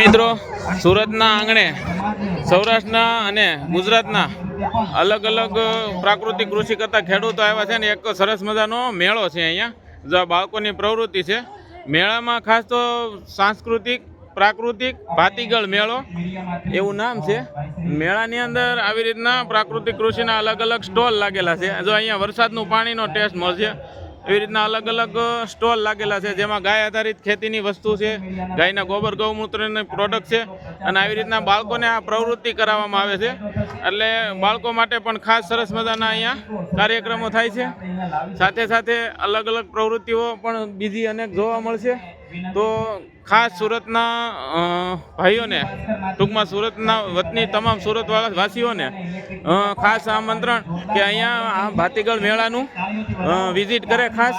મિત્રો. સુરતના આંગણે, સૌરાષ્ટ્રના અને ગુજરાતના અલગ અલગ પ્રાકૃતિક કૃષિ કરતા ખેડૂતો આવ્યા છે ને એક સરસ મજાનો મેળો છે અહીંયા. જે બાળકોની પ્રવૃત્તિ છે. મેળામાં ખાસ તો સાંસ્કૃતિક, પ્રાકૃતિક, ભાતીગળ મેળો એવું નામ છે. મેળાની અંદર આવી રીતના પ્રાકૃતિક કૃષિના અલગ અલગ સ્ટોલ લાગેલા છે. જો અહીંયા વરસાદનું પાણીનો ટેસ્ટ મળશે એવી રીતના અલગ અલગ સ્ટોલ લાગેલા છે, જેમાં ગાય આધારિત ખેતીની વસ્તુ છે, ગાયના ગોબર ગૌમૂત્રની પ્રોડક્ટ છે, અને આવી રીતના બાળકોને આ પ્રવૃત્તિ કરાવવામાં આવે છે. એટલે બાળકો માટે પણ ખાસ સરસ મજાના અહીંયા કાર્યક્રમો થાય છે. સાથે સાથે અલગ અલગ પ્રવૃત્તિઓ પણ બીજી અનેક જોવા મળશે. તો ખાસ સુરતના ભાઈઓને, ટૂંકમાં સુરતના વતની તમામ સુરતવાળા વાસીઓને ખાસ આમંત્રણ કે અહીંયા ભાતીગળ મેળાનું વિઝિટ કરે. ખાસ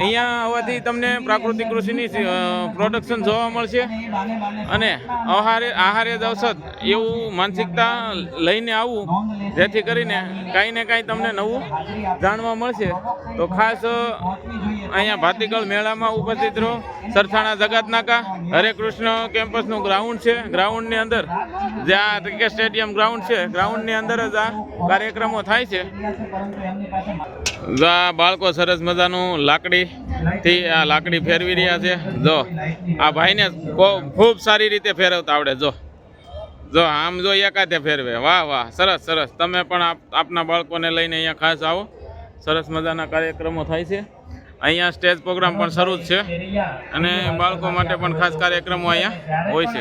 અહીંયા આવવાથી તમને પ્રાકૃતિક કૃષિની પ્રોડક્શન જોવા મળશે અને આહારે આહારે જ એવું માનસિકતા લઈને આવવું, જેથી કરીને કાંઈ ને કાંઈ તમને નવું જાણવા મળશે. તો ખાસ અહીંયા ભાતીગળ મેળામાં ઉપસ્થિત રહો. સરથાણા જગતનાકા. હરે કૃષ્ણ કેમ્પસનું ગ્રાઉન્ડ છે. ગ્રાઉન્ડની અંદર જે આ ક્રિકેટ સ્ટેડિયમ ગ્રાઉન્ડ છે. ગ્રાઉન્ડની અંદર જ આ કાર્યક્રમો થાય છે. આ બાળકો સરસ મજાનું લાકડીથી આ લાકડી ફેરવી રહ્યા છે. જો આ ભાઈને ખૂબ સારી રીતે ફેરવતા આવડે. જો જો આમ જો એકાદે ફેરવે. વાહ વાહ, સરસ સરસ. તમે પણ આપ, આપના બાળકોને લઈને અહીંયા ખાસ આવો. સરસ મજાના કાર્યક્રમો થાય છે. અહીંયા સ્ટેજ પ્રોગ્રામ પણ શરૂ જ છે. અને બાળકો માટે પણ ખાસ કાર્યક્રમો અહીંયા હોય છે.